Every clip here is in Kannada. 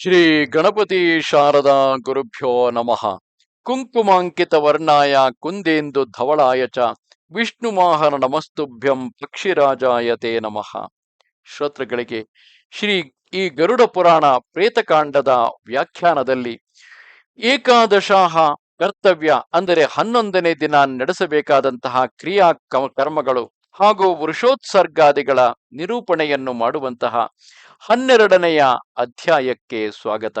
ಶ್ರೀ ಗಣಪತಿ ಶಾರದಾ ಗುರುಭ್ಯೋ ನಮಃ. ಕುಂಕುಮಾಂಕಿತ ವರ್ಣಾಯ ಕುಂದೇಂದು ಧವಳಾಯ ಚ ವಿಷ್ಣುಮಾಹನ ನಮಸ್ತುಭ್ಯಂ ಪಕ್ಷಿರಾಜಾಯ ತೇ ನಮಃ. ಶ್ರೋತೃಗಳಿಗೆ, ಶ್ರೀ ಈ ಗರುಡ ಪುರಾಣ ಪ್ರೇತಕಾಂಡದ ವ್ಯಾಖ್ಯಾನದಲ್ಲಿ ಏಕಾದಶಾಹ ಕರ್ತವ್ಯ ಅಂದರೆ ಹನ್ನೊಂದನೇ ದಿನ ನಡೆಸಬೇಕಾದಂತಹ ಕ್ರಿಯಾ ಕರ್ಮಗಳು ಹಾಗೂ ವೃಷೋತ್ಸರ್ಗಾದಿಗಳ ನಿರೂಪಣೆಯನ್ನು ಮಾಡುವಂತಹ ಹನ್ನೆರಡನೆಯ ಅಧ್ಯಾಯಕ್ಕೆ ಸ್ವಾಗತ.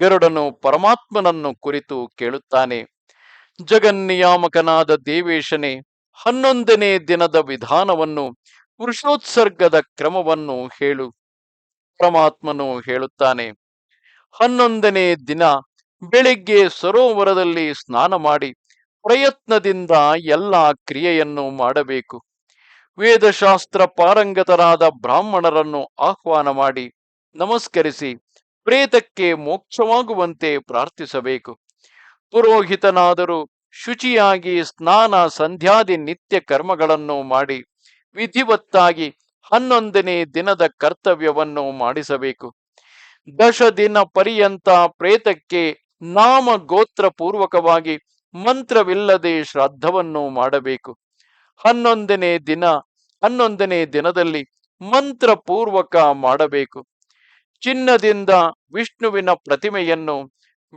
ಗರುಡನು ಪರಮಾತ್ಮನನ್ನು ಕುರಿತು ಕೇಳುತ್ತಾನೆ, ಜಗನ್ನಿಯಾಮಕನಾದ ದೇವೇಶನೇ, ಹನ್ನೊಂದನೇ ದಿನದ ವಿಧಾನವನ್ನು, ವೃಷೋತ್ಸರ್ಗದ ಕ್ರಮವನ್ನು ಹೇಳು. ಪರಮಾತ್ಮನು ಹೇಳುತ್ತಾನೆ, ಹನ್ನೊಂದನೇ ದಿನ ಬೆಳಿಗ್ಗೆ ಸರೋವರದಲ್ಲಿ ಸ್ನಾನ ಮಾಡಿ ಪ್ರಯತ್ನದಿಂದ ಎಲ್ಲ ಕ್ರಿಯೆಯನ್ನು ಮಾಡಬೇಕು. ವೇದಶಾಸ್ತ್ರ ಪಾರಂಗತರಾದ ಬ್ರಾಹ್ಮಣರನ್ನು ಆಹ್ವಾನ ಮಾಡಿ ನಮಸ್ಕರಿಸಿ ಪ್ರೇತಕ್ಕೆ ಮೋಕ್ಷವಾಗುವಂತೆ ಪ್ರಾರ್ಥಿಸಬೇಕು. ಪುರೋಹಿತನಾದರೂ ಶುಚಿಯಾಗಿ ಸ್ನಾನ, ಸಂಧ್ಯಾದಿ ನಿತ್ಯ ಕರ್ಮಗಳನ್ನು ಮಾಡಿ ವಿಧಿವತ್ತಾಗಿ ಹನ್ನೊಂದನೇ ದಿನದ ಕರ್ತವ್ಯವನ್ನು ಮಾಡಿಸಬೇಕು. ದಶ ದಿನ ಪರ್ಯಂತ ಪ್ರೇತಕ್ಕೆ ನಾಮ ಗೋತ್ರ ಪೂರ್ವಕವಾಗಿ ಮಂತ್ರವಿಲ್ಲದೆ ಶ್ರಾದ್ದವನ್ನು ಮಾಡಬೇಕು. ಹನ್ನೊಂದನೇ ದಿನ ಹನ್ನೊಂದನೇ ದಿನದಲ್ಲಿ ಮಂತ್ರ ಪೂರ್ವಕ ಮಾಡಬೇಕು. ಚಿನ್ನದಿಂದ ವಿಷ್ಣುವಿನ ಪ್ರತಿಮೆಯನ್ನು,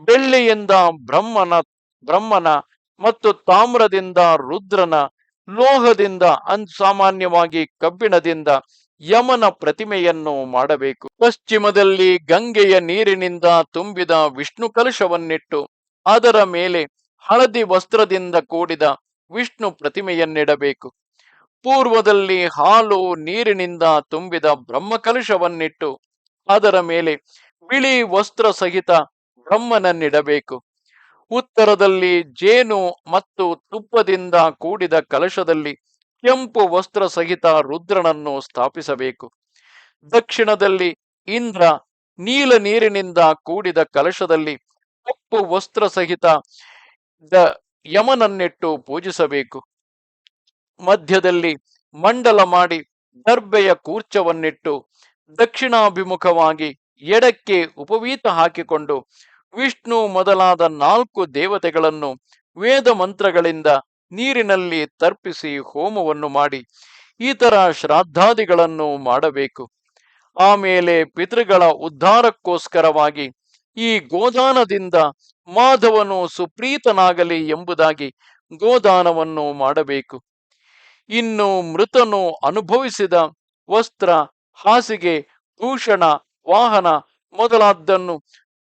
ಬೆಳ್ಳಿಯಿಂದ ಬ್ರಹ್ಮನ ಬ್ರಹ್ಮನ ಮತ್ತು ತಾಮ್ರದಿಂದ ರುದ್ರನ, ಲೋಹದಿಂದ ಸಾಮಾನ್ಯವಾಗಿ ಕಬ್ಬಿಣದಿಂದ ಯಮನ ಪ್ರತಿಮೆಯನ್ನು ಮಾಡಬೇಕು. ಪಶ್ಚಿಮದಲ್ಲಿ ಗಂಗೆಯ ನೀರಿನಿಂದ ತುಂಬಿದ ವಿಷ್ಣು ಕಲಶವನ್ನಿಟ್ಟು, ಅದರ ಮೇಲೆ ಹಳದಿ ವಸ್ತ್ರದಿಂದ ಕೂಡಿದ ವಿಷ್ಣು ಪ್ರತಿಮೆಯನ್ನಿಡಬೇಕು. ಪೂರ್ವದಲ್ಲಿ ಹಾಲು ನೀರಿನಿಂದ ತುಂಬಿದ ಬ್ರಹ್ಮಕಲಶವನ್ನಿಟ್ಟು ಅದರ ಮೇಲೆ ಬಿಳಿ ವಸ್ತ್ರ ಸಹಿತ ಬ್ರಹ್ಮನನ್ನಿಡಬೇಕು. ಉತ್ತರದಲ್ಲಿ ಜೇನು ಮತ್ತು ತುಪ್ಪದಿಂದ ಕೂಡಿದ ಕಲಶದಲ್ಲಿ ಕೆಂಪು ವಸ್ತ್ರ ಸಹಿತ ರುದ್ರನನ್ನು ಸ್ಥಾಪಿಸಬೇಕು. ದಕ್ಷಿಣದಲ್ಲಿ ಇಂದ್ರ ನೀಲ ನೀರಿನಿಂದ ಕೂಡಿದ ಕಲಶದಲ್ಲಿ ಕಪ್ಪು ವಸ್ತ್ರ ಸಹಿತ ಯಮನನ್ನಿಟ್ಟು ಪೂಜಿಸಬೇಕು. ಮಧ್ಯದಲ್ಲಿ ಮಂಡಲ ಮಾಡಿ ದರ್ಬೆಯ ಕೂರ್ಚವನ್ನಿಟ್ಟು ದಕ್ಷಿಣಾಭಿಮುಖವಾಗಿ ಎಡಕ್ಕೆ ಉಪವೀತ ಹಾಕಿಕೊಂಡು ವಿಷ್ಣು ಮೊದಲಾದ ನಾಲ್ಕು ದೇವತೆಗಳನ್ನು ವೇದ ಮಂತ್ರಗಳಿಂದ ನೀರಿನಲ್ಲಿ ತರ್ಪಿಸಿ ಹೋಮವನ್ನು ಮಾಡಿ ಇತರ ಶ್ರಾದ್ದಾದಿಗಳನ್ನು ಮಾಡಬೇಕು. ಆಮೇಲೆ ಪಿತೃಗಳ ಉದ್ಧಾರಕ್ಕೋಸ್ಕರವಾಗಿ ಈ ಗೋದಾನದಿಂದ ಮಾಧವನು ಸುಪ್ರೀತನಾಗಲಿ ಎಂಬುದಾಗಿ ಗೋದಾನವನ್ನು ಮಾಡಬೇಕು. ಇನ್ನು ಮೃತನು ಅನುಭವಿಸಿದ ವಸ್ತ್ರ, ಹಾಸಿಗೆ ಭೂಷಣ ವಾಹನ ಮೊದಲಾದ್ದನ್ನು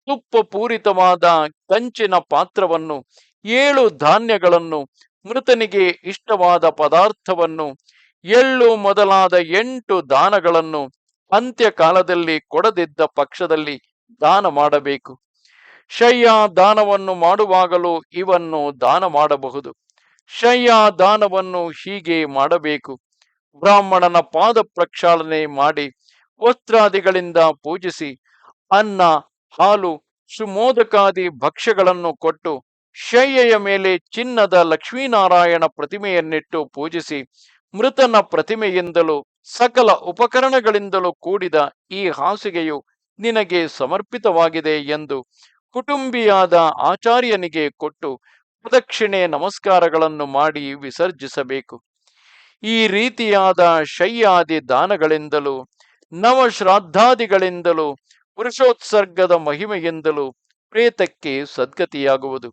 ತುಪ್ಪ ಪೂರಿತವಾದ ಕಂಚಿನ ಪಾತ್ರವನ್ನು, ಏಳು ಧಾನ್ಯಗಳನ್ನು, ಮೃತನಿಗೆ ಇಷ್ಟವಾದ ಪದಾರ್ಥವನ್ನು, ಎಳ್ಳು ಮೊದಲಾದ ಎಂಟು ದಾನಗಳನ್ನು ಅಂತ್ಯಕಾಲದಲ್ಲಿ ಕೊಡದಿದ್ದ ಪಕ್ಷದಲ್ಲಿ ದಾನ ಮಾಡಬೇಕು. ಶಯ್ಯ ದಾನವನ್ನು ಮಾಡುವಾಗಲೂ ಇವನ್ನು ದಾನ ಮಾಡಬಹುದು. ಶಯ್ಯ ದಾನವನ್ನು ಹೀಗೆ ಮಾಡಬೇಕು. ಬ್ರಾಹ್ಮಣನ ಪಾದ ಪ್ರಕ್ಷಾಳನೆ ಮಾಡಿ ವಸ್ತ್ರಾದಿಗಳಿಂದ ಪೂಜಿಸಿ ಅನ್ನ, ಹಾಲು, ಸುಮೋದಕಾದಿ ಭಕ್ಷ್ಯಗಳನ್ನು ಕೊಟ್ಟು ಶಯ್ಯೆಯ ಮೇಲೆ ಚಿನ್ನದ ಲಕ್ಷ್ಮೀನಾರಾಯಣ ಪ್ರತಿಮೆಯನ್ನಿಟ್ಟು ಪೂಜಿಸಿ ಮೃತನ ಪ್ರತಿಮೆಯಿಂದಲೂ ಸಕಲ ಉಪಕರಣಗಳಿಂದಲೂ ಕೂಡಿದ ಈ ಹಾಸಿಗೆಯು ನಿನಗೆ ಸಮರ್ಪಿತವಾಗಿದೆ ಎಂದು ಕುಟುಂಬಿಯಾದ ಆಚಾರ್ಯನಿಗೆ ಕೊಟ್ಟು ಪ್ರದಕ್ಷಿಣೆ ನಮಸ್ಕಾರಗಳನ್ನು ಮಾಡಿ ವಿಸರ್ಜಿಸಬೇಕು. ಈ ರೀತಿಯಾದ ಶಯ್ಯಾದಿ ದಾನಗಳಿಂದಲೂ ನವಶ್ರಾದ್ದಾದಿಗಳಿಂದಲೂ ಪುರುಷೋತ್ಸರ್ಗದ ಮಹಿಮೆಯಿಂದಲೂ ಪ್ರೇತಕ್ಕೆ ಸದ್ಗತಿಯಾಗುವುದು.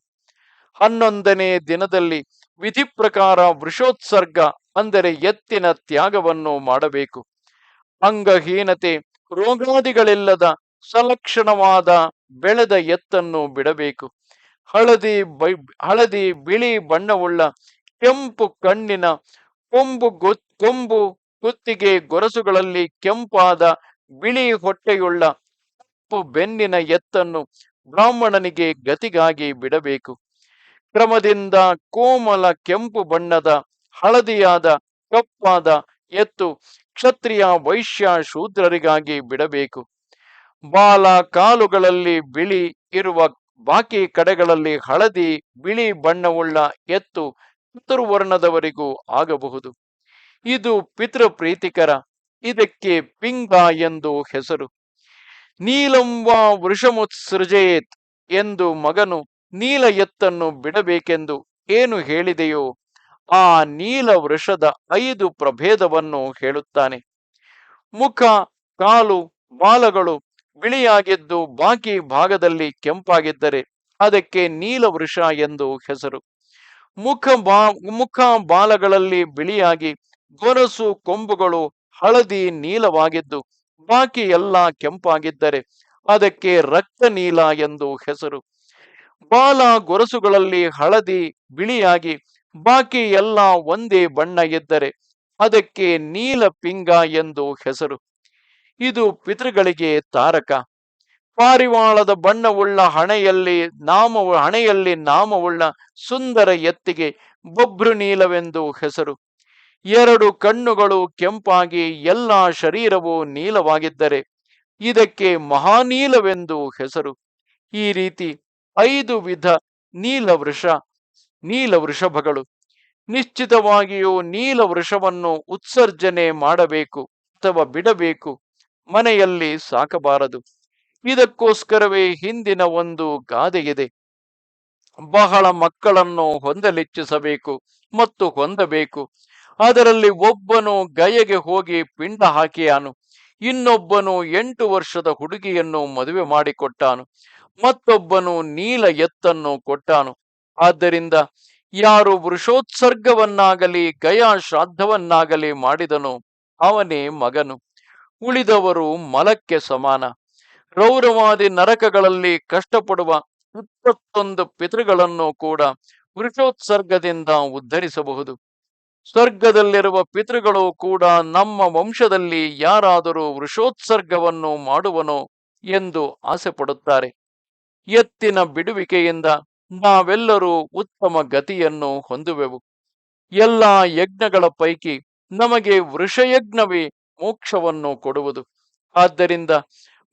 ಹನ್ನೊಂದನೇ ದಿನದಲ್ಲಿ ವಿಧಿ ಪ್ರಕಾರ ವೃಷೋತ್ಸರ್ಗ ಅಂದರೆ ಎತ್ತಿನ ತ್ಯಾಗವನ್ನು ಮಾಡಬೇಕು. ಅಂಗಹೀನತೆ, ರೋಗಾದಿಗಳಿಲ್ಲದ, ಸಲಕ್ಷಣವಾದ ಬೆಳೆದ ಎತ್ತನ್ನು ಬಿಡಬೇಕು. ಹಳದಿ ಹಳದಿ ಬಿಳಿ ಬಣ್ಣವುಳ್ಳ ಕೆಂಪು ಕಣ್ಣಿನ ಕೊಂಬು ಕೊಂಬು ಕುತ್ತಿಗೆ ಗೊರಸುಗಳಲ್ಲಿ ಕೆಂಪಾದ ಬಿಳಿ ಹೊಟ್ಟೆಯುಳ್ಳ ಕಪ್ಪು ಬೆನ್ನಿನ ಎತ್ತನ್ನು ಬ್ರಾಹ್ಮಣನಿಗೆ ಗತಿಗಾಗಿ ಬಿಡಬೇಕು. ಕ್ರಮದಿಂದ ಕೋಮಲ ಕೆಂಪು ಬಣ್ಣದ ಹಳದಿಯಾದ ಕಪ್ಪಾದ ಎತ್ತು ಕ್ಷತ್ರಿಯ ವೈಶ್ಯ ಶೂದ್ರರಿಗಾಗಿ ಬಿಡಬೇಕು. ಬಾಲ ಕಾಲುಗಳಲ್ಲಿ ಬಿಳಿ ಇರುವ ಬಾಕಿ ಕಡೆಗಳಲ್ಲಿ ಹಳದಿ, ಬಿಳಿ ಬಣ್ಣವುಳ್ಳ ಎತ್ತು ಪಿತೃವರ್ಣದವರಿಗೂ ಆಗಬಹುದು. ಇದು ಪಿತೃ ಪ್ರೀತಿಕರ ಇದಕ್ಕೆ ಪಿಂಗ ಎಂದು ಹೆಸರು. ನೀಲಂಬ ವೃಷಮುತ್ಸೃಜೇತ್ ಎಂದು ಮಗನು ನೀಲ ಎತ್ತನ್ನು ಬಿಡಬೇಕೆಂದು ಏನು ಹೇಳಿದೆಯೋ ಆ ನೀಲ ವೃಷದ ಐದು ಪ್ರಭೇದವನ್ನು ಹೇಳುತ್ತಾನೆ. ಮುಖ, ಕಾಲು, ಬಾಲಗಳು ಬಿಳಿಯಾಗಿದ್ದು ಬಾಕಿ ಭಾಗದಲ್ಲಿ ಕೆಂಪಾಗಿದ್ದರೆ ಅದಕ್ಕೆ ನೀಲವೃಷ ಎಂದು ಹೆಸರು. ಮುಖ ಬಾ, ಮುಖ ಬಾಲಗಳಲ್ಲಿ ಬಿಳಿಯಾಗಿ ಗೊರಸು ಕೊಂಬುಗಳು ಹಳದಿ ನೀಲವಾಗಿದ್ದು ಬಾಕಿ ಎಲ್ಲ ಕೆಂಪಾಗಿದ್ದರೆ ಅದಕ್ಕೆ ರಕ್ತ ನೀಲ ಎಂದು ಹೆಸರು. ಬಾಲ ಗೊರಸುಗಳಲ್ಲಿ ಹಳದಿ ಬಿಳಿಯಾಗಿ ಬಾಕಿ ಎಲ್ಲ ಒಂದೇ ಬಣ್ಣ ಇದ್ದರೆ ಅದಕ್ಕೆ ನೀಲ ಪಿಂಗ ಎಂದು ಹೆಸರು. ಇದು ಪಿತೃಗಳಿಗೆ ತಾರಕ. ಪಾರಿವಾಳದ ಬಣ್ಣವುಳ್ಳ ಹಣೆಯಲ್ಲಿ ನಾಮ, ಹಣೆಯಲ್ಲಿ ನಾಮವುಳ್ಳ ಸುಂದರ ಎತ್ತಿಗೆ ಬೊಬ್ರು ನೀಲವೆಂದು ಹೆಸರು. ಎರಡು ಕಣ್ಣುಗಳು ಕೆಂಪಾಗಿ ಎಲ್ಲ ಶರೀರವು ನೀಲವಾಗಿದ್ದರೆ ಇದಕ್ಕೆ ಮಹಾನೀಲವೆಂದು ಹೆಸರು. ಈ ರೀತಿ ಐದು ವಿಧ ನೀಲ ವೃಷ ನೀಲ ವೃಷಭಗಳು ನಿಶ್ಚಿತವಾಗಿಯೂ ನೀಲ ವೃಷವನ್ನು ಉತ್ಸರ್ಜನೆ ಮಾಡಬೇಕು ಅಥವಾ ಬಿಡಬೇಕು. ಮನೆಯಲ್ಲಿ ಸಾಕಬಾರದು. ಇದಕ್ಕೋಸ್ಕರವೇ ಹಿಂದಿನ ಒಂದು ಗಾದೆಯಿದೆ. ಬಹಳ ಮಕ್ಕಳನ್ನು ಹೊಂದಲಿಚ್ಚಿಸಬೇಕು ಮತ್ತು ಹೊಂದಬೇಕು. ಅದರಲ್ಲಿ ಒಬ್ಬನು ಗಯೆಗೆ ಹೋಗಿ ಪಿಂಡ ಹಾಕಿಯಾನು. ಇನ್ನೊಬ್ಬನು ಎಂಟು ವರ್ಷದ ಹುಡುಗಿಯನ್ನು ಮದುವೆ ಮಾಡಿಕೊಟ್ಟಾನು. ಮತ್ತೊಬ್ಬನು ನೀಲ ಎತ್ತನ್ನು ಕೊಟ್ಟಾನು. ಆದ್ದರಿಂದ ಯಾರು ವೃಷೋತ್ಸರ್ಗವನ್ನಾಗಲಿ ಗಯಾ ಶ್ರಾದ್ದವನ್ನಾಗಲಿ ಮಾಡಿದನು ಅವನೇ ಮಗನು. ಉಳಿದವರು ಮಲಕ್ಕೆ ಸಮಾನ. ರೌರವಾದಿ ನರಕಗಳಲ್ಲಿ ಕಷ್ಟಪಡುವ ಇಪ್ಪತ್ತೊಂದು ಪಿತೃಗಳನ್ನು ಕೂಡ ವೃಷೋತ್ಸರ್ಗದಿಂದ ಉದ್ಧರಿಸಬಹುದು. ಸ್ವರ್ಗದಲ್ಲಿರುವ ಪಿತೃಗಳು ಕೂಡ ನಮ್ಮ ವಂಶದಲ್ಲಿ ಯಾರಾದರೂ ವೃಷೋತ್ಸರ್ಗವನ್ನು ಮಾಡುವನು ಎಂದು ಆಸೆ ಪಡುತ್ತಾರೆ ಎತ್ತಿನ ಬಿಡುವಿಕೆಯಿಂದ ನಾವೆಲ್ಲರೂ ಉತ್ತಮ ಗತಿಯನ್ನು ಹೊಂದುವೆವು. ಎಲ್ಲ ಯಜ್ಞಗಳ ಪೈಕಿ ನಮಗೆ ವೃಷಯಜ್ಞವೇ ಮೋಕ್ಷವನ್ನು ಕೊಡುವುದು. ಆದ್ದರಿಂದ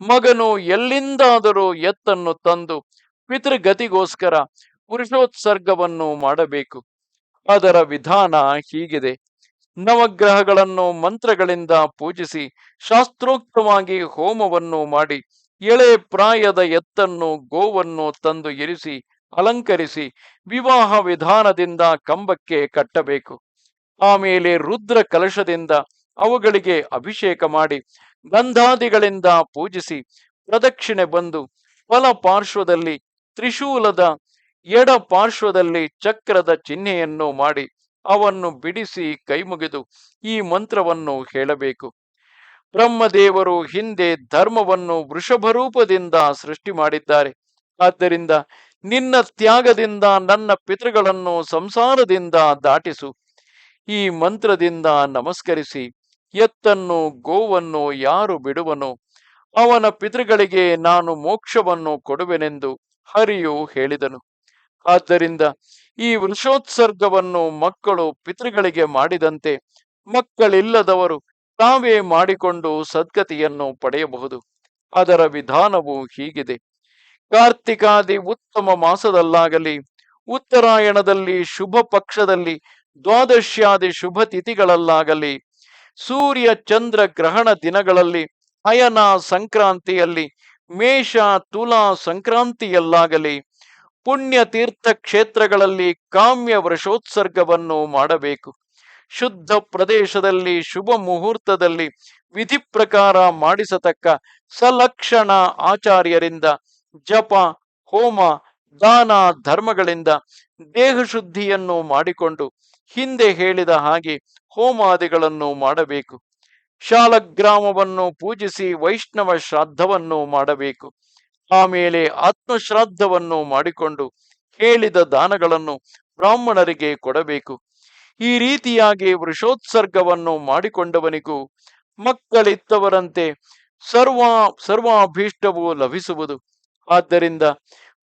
ಮಗನು ಎಲ್ಲಿಂದಾದರೂ ಎತ್ತನ್ನು ತಂದು ಪಿತೃಗತಿಗೋಸ್ಕರ ಪುರುಷೋತ್ಸರ್ಗವನ್ನು ಮಾಡಬೇಕು. ಅದರ ವಿಧಾನ ಹೀಗಿದೆ. ನವಗ್ರಹಗಳನ್ನು ಮಂತ್ರಗಳಿಂದ ಪೂಜಿಸಿ ಶಾಸ್ತ್ರೋಕ್ತವಾಗಿ ಹೋಮವನ್ನು ಮಾಡಿ ಎಳೆ ಪ್ರಾಯದ ಎತ್ತನ್ನು ಗೋವನ್ನು ತಂದು ಇರಿಸಿ ಅಲಂಕರಿಸಿ ವಿವಾಹ ವಿಧಾನದಿಂದ ಕಂಬಕ್ಕೆ ಕಟ್ಟಬೇಕು. ಆಮೇಲೆ ರುದ್ರ ಕಲಶದಿಂದ ಅವುಗಳಿಗೆ ಅಭಿಷೇಕ ಮಾಡಿ ಗಂಧಾದಿಗಳಿಂದ ಪೂಜಿಸಿ ಪ್ರದಕ್ಷಿಣೆ ಬಂದು ಫಲ ಪಾರ್ಶ್ವದಲ್ಲಿ ತ್ರಿಶೂಲದ ಎಡ ಪಾರ್ಶ್ವದಲ್ಲಿ ಚಕ್ರದ ಚಿಹ್ನೆಯನ್ನು ಮಾಡಿ ಅವನ್ನು ಬಿಡಿಸಿ ಕೈಮುಗಿದು ಈ ಮಂತ್ರವನ್ನು ಹೇಳಬೇಕು. ಬ್ರಹ್ಮದೇವರು ಹಿಂದೆ ಧರ್ಮವನ್ನು ವೃಷಭ ರೂಪದಿಂದ ಸೃಷ್ಟಿ ಮಾಡಿದ್ದಾರೆ. ಆದ್ದರಿಂದ ನಿನ್ನ ತ್ಯಾಗದಿಂದ ನನ್ನ ಪಿತೃಗಳನ್ನು ಸಂಸಾರದಿಂದ ದಾಟಿಸು. ಈ ಮಂತ್ರದಿಂದ ನಮಸ್ಕರಿಸಿ. ಎತ್ತನ್ನು, ಗೋವನ್ನು ಯಾರು ಬಿಡುವನು? ಅವನ ಪಿತೃಗಳಿಗೆ ನಾನು ಮೋಕ್ಷವನ್ನು ಕೊಡುವೆನೆಂದು ಹರಿಯು ಹೇಳಿದನು. ಆದ್ದರಿಂದ ಈ ವೃಷೋತ್ಸರ್ಗವನ್ನು ಮಕ್ಕಳು ಪಿತೃಗಳಿಗೆ ಮಾಡಿದಂತೆ ಮಕ್ಕಳಿಲ್ಲದವರು ತಾವೇ ಮಾಡಿಕೊಂಡು ಸದ್ಗತಿಯನ್ನು ಪಡೆಯಬಹುದು. ಅದರ ವಿಧಾನವು ಹೀಗಿದೆ. ಕಾರ್ತಿಕಾದಿ ಉತ್ತಮ ಮಾಸದಲ್ಲಾಗಲಿ, ಉತ್ತರಾಯಣದಲ್ಲಿ ಶುಭ ಪಕ್ಷದಲ್ಲಿ ದ್ವಾದಶ್ಯಾದಿ ಶುಭ ತಿಥಿಗಳಲ್ಲಾಗಲಿ ಸೂರ್ಯ ಚಂದ್ರ ಗ್ರಹಣ ದಿನಗಳಲ್ಲಿ ಅಯನ ಸಂಕ್ರಾಂತಿಯಲ್ಲಿ, ಮೇಷ ತುಲಾ ಸಂಕ್ರಾಂತಿಯಲ್ಲಾಗಲಿ, ಪುಣ್ಯ ತೀರ್ಥ ಕ್ಷೇತ್ರಗಳಲ್ಲಿ ಕಾಮ್ಯ ವೃಷೋತ್ಸರ್ಗವನ್ನು ಮಾಡಬೇಕು. ಶುದ್ಧ ಪ್ರದೇಶದಲ್ಲಿ ಶುಭ ಮುಹೂರ್ತದಲ್ಲಿ ವಿಧಿ ಪ್ರಕಾರ ಮಾಡಿಸತಕ್ಕ ಸಲಕ್ಷಣ ಆಚಾರ್ಯರಿಂದ ಜಪ, ಹೋಮ, ದಾನ ಧರ್ಮಗಳಿಂದ ದೇಹ ಶುದ್ಧಿಯನ್ನು ಮಾಡಿಕೊಂಡು ಹಿಂದೆ ಹೇಳಿದ ಹಾಗೆ ಹೋಮಾದಿಗಳನ್ನು ಮಾಡಬೇಕು. ಶಾಲಗ್ರಾಮವನ್ನು ಪೂಜಿಸಿ ವೈಷ್ಣವ ಶ್ರಾದ್ದವನ್ನು ಮಾಡಬೇಕು. ಆಮೇಲೆ ಆತ್ಮಶ್ರಾದ್ದವನ್ನು ಮಾಡಿಕೊಂಡು ಹೇಳಿದ ದಾನಗಳನ್ನು ಬ್ರಾಹ್ಮಣರಿಗೆ ಕೊಡಬೇಕು. ಈ ರೀತಿಯಾಗಿ ವೃಷೋತ್ಸರ್ಗವನ್ನು ಮಾಡಿಕೊಂಡವನಿಗೂ ಮಕ್ಕಳಿತ್ತವರಂತೆ ಸರ್ವ, ಸರ್ವಾಭೀಷ್ಟವೂ ಲಭಿಸುವುದು. ಆದ್ದರಿಂದ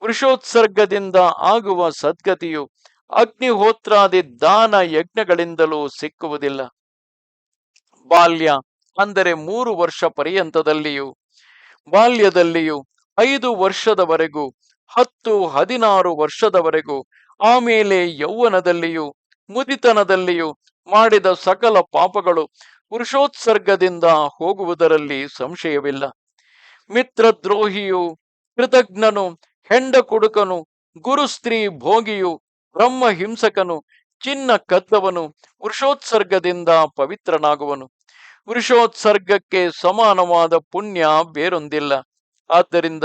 ವೃಷೋತ್ಸರ್ಗದಿಂದ ಆಗುವ ಸದ್ಗತಿಯು ಅಗ್ನಿಹೋತ್ರಾದಿ ದಾನ ಯಜ್ಞಗಳಿಂದಲೂ ಸಿಕ್ಕುವುದಿಲ್ಲ. ಬಾಲ್ಯ ಅಂದರೆ ಮೂರು ವರ್ಷ ಪರ್ಯಂತದಲ್ಲಿಯೂ, ಬಾಲ್ಯದಲ್ಲಿಯೂ ಐದು ವರ್ಷದವರೆಗೂ, ಹತ್ತು ಹದಿನಾರು ವರ್ಷದವರೆಗೂ ಆಮೇಲೆ ಯೌವನದಲ್ಲಿಯೂ, ಮುದಿತನದಲ್ಲಿಯೂ ಮಾಡಿದ ಸಕಲ ಪಾಪಗಳು ಪುರುಷೋತ್ಸರ್ಗದಿಂದ ಹೋಗುವುದರಲ್ಲಿ ಸಂಶಯವಿಲ್ಲ. ಮಿತ್ರದ್ರೋಹಿಯು, ಕೃತಜ್ಞನು ಹೆಂಡ ಕುಡುಕನು ಗುರು ಭೋಗಿಯು ಬ್ರಹ್ಮ ಹಿಂಸಕನು ಚಿನ್ನ ಕದ್ದವನು ವೃಷೋತ್ಸರ್ಗದಿಂದ ಪವಿತ್ರನಾಗುವನು. ವೃಷೋತ್ಸರ್ಗಕ್ಕೆ ಸಮಾನವಾದ ಪುಣ್ಯ ಬೇರೊಂದಿಲ್ಲ. ಆದ್ದರಿಂದ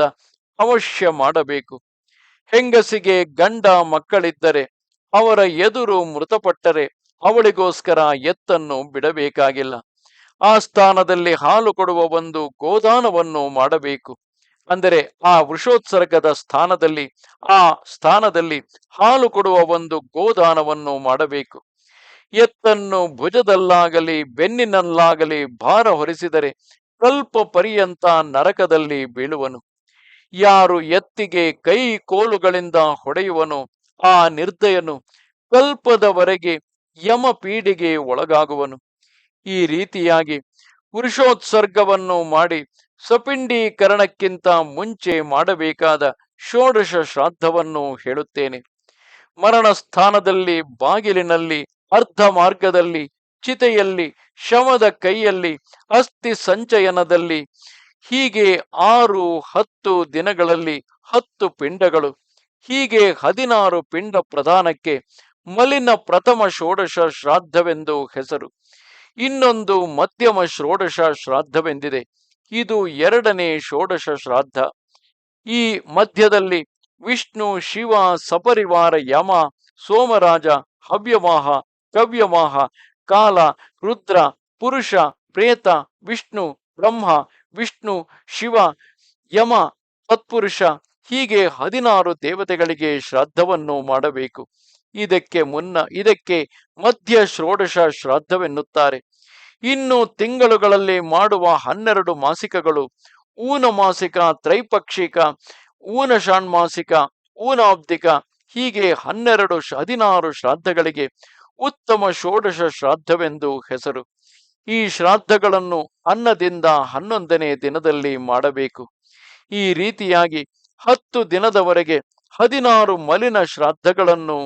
ಅವಶ್ಯ ಮಾಡಬೇಕು. ಹೆಂಗಸಿಗೆ ಗಂಡ ಮಕ್ಕಳಿದ್ದರೆ ಅವರ ಎದುರು ಮೃತಪಟ್ಟರೆ ಅವಳಿಗೋಸ್ಕರ ಎತ್ತನ್ನು ಬಿಡಬೇಕಾಗಿಲ್ಲ. ಆ ಸ್ಥಾನದಲ್ಲಿ ಹಾಲು ಕೊಡುವ ಒಂದು ಗೋದಾನವನ್ನು ಮಾಡಬೇಕು. ಅಂದರೆ ಆ ವೃಷೋತ್ಸರ್ಗದ ಸ್ಥಾನದಲ್ಲಿ, ಆ ಸ್ಥಾನದಲ್ಲಿ ಹಾಲು ಕೊಡುವ ಒಂದು ಗೋದಾನವನ್ನು ಮಾಡಬೇಕು. ಎತ್ತನ್ನು ಭುಜದಲ್ಲಾಗಲಿ, ಬೆನ್ನಿನಲ್ಲಾಗಲಿ ಭಾರ ಹೊರಿಸಿದರೆ ಕಲ್ಪ ಪರ್ಯಂತ ನರಕದಲ್ಲಿ ಬೀಳುವನು. ಯಾರು ಎತ್ತಿಗೆ ಕೈ ಕೋಲುಗಳಿಂದ ಹೊಡೆಯುವನು ಆ ನಿರ್ದಯನು ಕಲ್ಪದವರೆಗೆ ಯಮ ಪೀಡಿಗೆ ಒಳಗಾಗುವನು. ಈ ರೀತಿಯಾಗಿ ಪುರುಷೋತ್ಸರ್ಗವನ್ನು ಮಾಡಿ ಸಪಿಂಡೀಕರಣಕ್ಕಿಂತ ಮುಂಚೆ ಮಾಡಬೇಕಾದ ಷೋಡಶ ಶ್ರಾದ್ದವನ್ನು ಹೇಳುತ್ತೇನೆ. ಮರಣ ಸ್ಥಾನದಲ್ಲಿ ಬಾಗಿಲಿನಲ್ಲಿ, ಅರ್ಧ ಮಾರ್ಗದಲ್ಲಿ, ಚಿತೆಯಲ್ಲಿ, ಶವದ ಕೈಯಲ್ಲಿ, ಅಸ್ಥಿ ಸಂಚಯನದಲ್ಲಿ, ಹೀಗೆ ಆರು ಹತ್ತು ದಿನಗಳಲ್ಲಿ ಹತ್ತು ಪಿಂಡಗಳು, ಹೀಗೆ ಹದಿನಾರು ಪಿಂಡ ಪ್ರಧಾನಕ್ಕೆ ಮಲಿನ ಪ್ರಥಮ ಷೋಡಶ ಶ್ರಾದ್ದವೆಂದು ಹೆಸರು. ಇನ್ನೊಂದು ಮಧ್ಯಮ ಷೋಡಶ ಶ್ರಾದ್ದವೆಂದಿದೆ. ಇದು ಎರಡನೇ ಷೋಡಶ ಶ್ರಾದ್ದ. ಈ ಮಧ್ಯದಲ್ಲಿ ವಿಷ್ಣು, ಶಿವ, ಸಪರಿವಾರ, ಯಮ, ಸೋಮರಾಜ, ಹವ್ಯವಾಹ, ಕವ್ಯವಾಹ, ಕಾಲ, ರುದ್ರ, ಪುರುಷ, ಪ್ರೇತ, ವಿಷ್ಣು, ಬ್ರಹ್ಮ, ವಿಷ್ಣು, ಶಿವ, ಯಮ ತತ್ಪುರುಷ ಹೀಗೆ ಹದಿನಾರು ದೇವತೆಗಳಿಗೆ ಶ್ರಾದ್ದವನ್ನು ಮಾಡಬೇಕು. ಇದಕ್ಕೆ ಮುನ್ನ, ಇದಕ್ಕೆ ಮಧ್ಯ ಷೋಡಶ ಶ್ರಾದ್ದವೆನ್ನುತ್ತಾರೆ. ಇನ್ನು ತಿಂಗಳುಗಳಲ್ಲಿ ಮಾಡುವ ಹನ್ನೆರಡು ಮಾಸಿಕಗಳು. ಊನ ಮಾಸಿಕ, ತ್ರೈಪಕ್ಷಿಕ, ಊನ ಷಾಣ್ಮಾಸಿಕ ಊನಾಬ್ದಿಕ ಹೀಗೆ ಹನ್ನೆರಡು ಹದಿನಾರು ಶ್ರಾದ್ದಗಳಿಗೆ ಉತ್ತಮ ಷೋಡಶ ಶ್ರಾದ್ದವೆಂದು ಹೆಸರು. ಈ ಶ್ರಾದ್ದಗಳನ್ನು ಅನ್ನದಿಂದ ಹನ್ನೊಂದನೇ ದಿನದಲ್ಲಿ ಮಾಡಬೇಕು. ಈ ರೀತಿಯಾಗಿ ಹತ್ತು ದಿನದವರೆಗೆ ಹದಿನಾರು ಮಲಿನ ಶ್ರಾದ್ದಗಳನ್ನು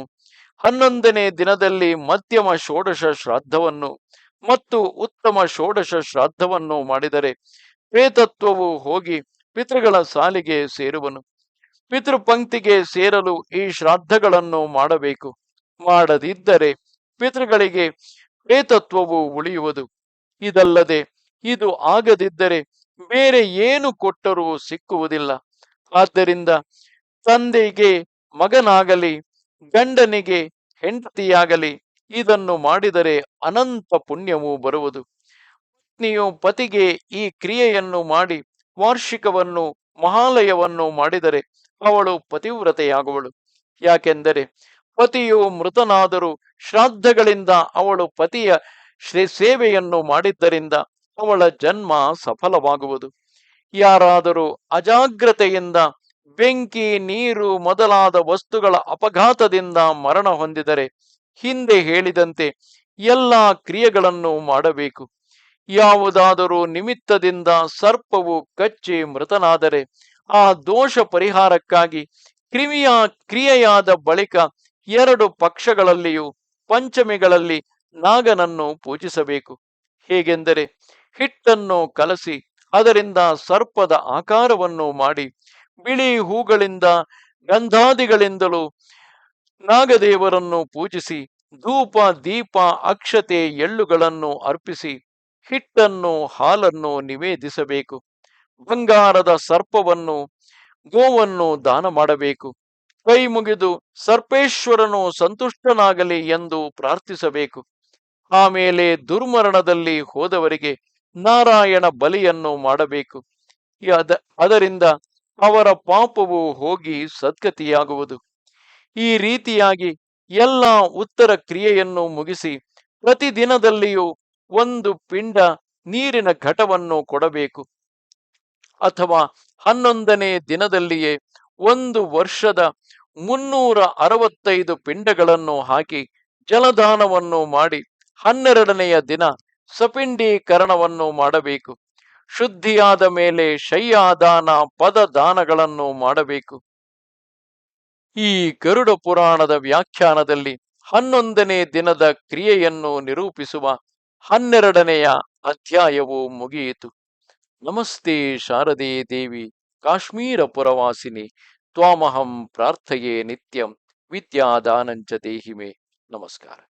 ಹನ್ನೊಂದನೇ ದಿನದಲ್ಲಿ ಮಧ್ಯಮ ಷೋಡಶ ಶ್ರಾದ್ದವನ್ನು ಮತ್ತು ಉತ್ತಮ ಷೋಡಶ ಶ್ರಾದ್ದವನ್ನು ಮಾಡಿದರೆ ಪ್ರೇತತ್ವವು ಹೋಗಿ ಪಿತೃಗಳ ಸಾಲಿಗೆ ಸೇರುವನು. ಪಿತೃಪಂಕ್ತಿಗೆ ಸೇರಲು ಈ ಶ್ರಾದ್ದಗಳನ್ನು ಮಾಡಬೇಕು. ಮಾಡದಿದ್ದರೆ ಪಿತೃಗಳಿಗೆ ಪ್ರೇತತ್ವವು ಉಳಿಯುವುದು. ಇದಲ್ಲದೆ ಇದು ಆಗದಿದ್ದರೆ ಬೇರೆ ಏನು ಕೊಟ್ಟರೂ ಸಿಕ್ಕುವುದಿಲ್ಲ. ಆದ್ದರಿಂದ ತಂದೆಗೆ ಮಗನಾಗಲಿ ಗಂಡನಿಗೆ ಹೆಂಡತಿಯಾಗಲಿ ಇದನ್ನು ಮಾಡಿದರೆ ಅನಂತ ಪುಣ್ಯವೂ ಬರುವುದು. ಪತ್ನಿಯು ಪತಿಗೆ ಈ ಕ್ರಿಯೆಯನ್ನು ಮಾಡಿ, ವಾರ್ಷಿಕವನ್ನು, ಮಹಾಲಯವನ್ನು ಮಾಡಿದರೆ ಅವಳು ಪತಿವ್ರತೆಯಾಗುವಳು. ಯಾಕೆಂದರೆ ಪತಿಯು ಮೃತನಾದರೂ ಶ್ರಾದ್ದಗಳಿಂದ ಅವಳು ಪತಿಯ ಶ್ರೇ, ಸೇವೆಯನ್ನು ಮಾಡಿದ್ದರಿಂದ ಅವಳ ಜನ್ಮ ಸಫಲವಾಗುವುದು. ಯಾರಾದರೂ ಅಜಾಗ್ರತೆಯಿಂದ ಬೆಂಕಿ, ನೀರು ಮೊದಲಾದ ವಸ್ತುಗಳ ಅಪಘಾತದಿಂದ ಮರಣ ಹೊಂದಿದರೆ ಹಿಂದೆ ಹೇಳಿದಂತೆ ಎಲ್ಲ ಕ್ರಿಯೆಗಳನ್ನು ಮಾಡಬೇಕು. ಯಾವುದಾದರೂ ನಿಮಿತ್ತದಿಂದ ಸರ್ಪವು ಕಚ್ಚಿ ಮೃತನಾದರೆ ಆ ದೋಷ ಪರಿಹಾರಕ್ಕಾಗಿ ಕ್ರಿಮಿಯ, ಕ್ರಿಯೆಯಾದ ಬಳಿಕ ಎರಡು ಪಕ್ಷಗಳಲ್ಲಿಯೂ ಪಂಚಮಿಗಳಲ್ಲಿ ನಾಗನನ್ನು ಪೂಜಿಸಬೇಕು. ಹೇಗೆಂದರೆ ಹಿಟ್ಟನ್ನು ಕಲಸಿ ಅದರಿಂದ ಸರ್ಪದ ಆಕಾರವನ್ನು ಮಾಡಿ ಬಿಳಿ ಹೂಗಳಿಂದ ಗಂಧಾದಿಗಳಿಂದಲೂ ನಾಗದೇವರನ್ನು ಪೂಜಿಸಿ ಧೂಪ, ದೀಪ, ಅಕ್ಷತೆ ಎಳ್ಳುಗಳನ್ನು ಅರ್ಪಿಸಿ ಹಿಟ್ಟನ್ನು, ಹಾಲನ್ನು ನಿವೇದಿಸಬೇಕು. ಬಂಗಾರದ ಸರ್ಪವನ್ನು, ಗೋವನ್ನು ದಾನ ಮಾಡಬೇಕು. ಕೈ ಮುಗಿದು ಸರ್ಪೇಶ್ವರನು ಸಂತುಷ್ಟನಾಗಲಿ ಎಂದು ಪ್ರಾರ್ಥಿಸಬೇಕು. ಆಮೇಲೆ ದುರ್ಮರಣದಲ್ಲಿ ಹೋದವರಿಗೆ ನಾರಾಯಣ ಬಲಿಯನ್ನು ಮಾಡಬೇಕು. ಅದ ಅದರಿಂದ ಅವರ ಪಾಪವು ಹೋಗಿ ಸದ್ಗತಿಯಾಗುವುದು. ಈ ರೀತಿಯಾಗಿ ಎಲ್ಲ ಉತ್ತರ ಕ್ರಿಯೆಯನ್ನು ಮುಗಿಸಿ ಪ್ರತಿದಿನದಲ್ಲಿಯೂ ಒಂದು ಪಿಂಡ ನೀರಿನ ಘಟವನ್ನು ಕೊಡಬೇಕು. ಅಥವಾ ಹನ್ನೊಂದನೇ ದಿನದಲ್ಲಿಯೇ ಒಂದು ವರ್ಷದ ಮುನ್ನೂರ ಅರವತ್ತೈದು ಪಿಂಡಗಳನ್ನು ಹಾಕಿ ಜಲದಾನವನ್ನು ಮಾಡಿ ಹನ್ನೆರಡನೆಯ ದಿನ ಸಪಿಂಡೀಕರಣವನ್ನು ಮಾಡಬೇಕು. ಶುದ್ಧಿಯಾದ ಮೇಲೆ ಶಯ್ಯಾದಾನ ಪದದಾನಗಳನ್ನು ಮಾಡಬೇಕು. ಈ ಗರುಡ ಪುರಾಣದ ವ್ಯಾಖ್ಯಾನದಲ್ಲಿ ಹನ್ನೊಂದನೇ ದಿನದ ಕ್ರಿಯೆಯನ್ನು ನಿರೂಪಿಸುವ ಹನ್ನೆರಡನೆಯ ಅಧ್ಯಾಯವು ಮುಗಿಯಿತು. ನಮಸ್ತೆ ಶಾರದೆ ದೇವಿ, ಕಾಶ್ಮೀರ ಪುರವಾಸಿನಿ, ತ್ವಾಮಹಂ ಪ್ರಾರ್ಥಯೇ ನಿತ್ಯಂ, ವಿದ್ಯಾದಾನಂಚ ದೇಹಿಮೆ. ನಮಸ್ಕಾರ.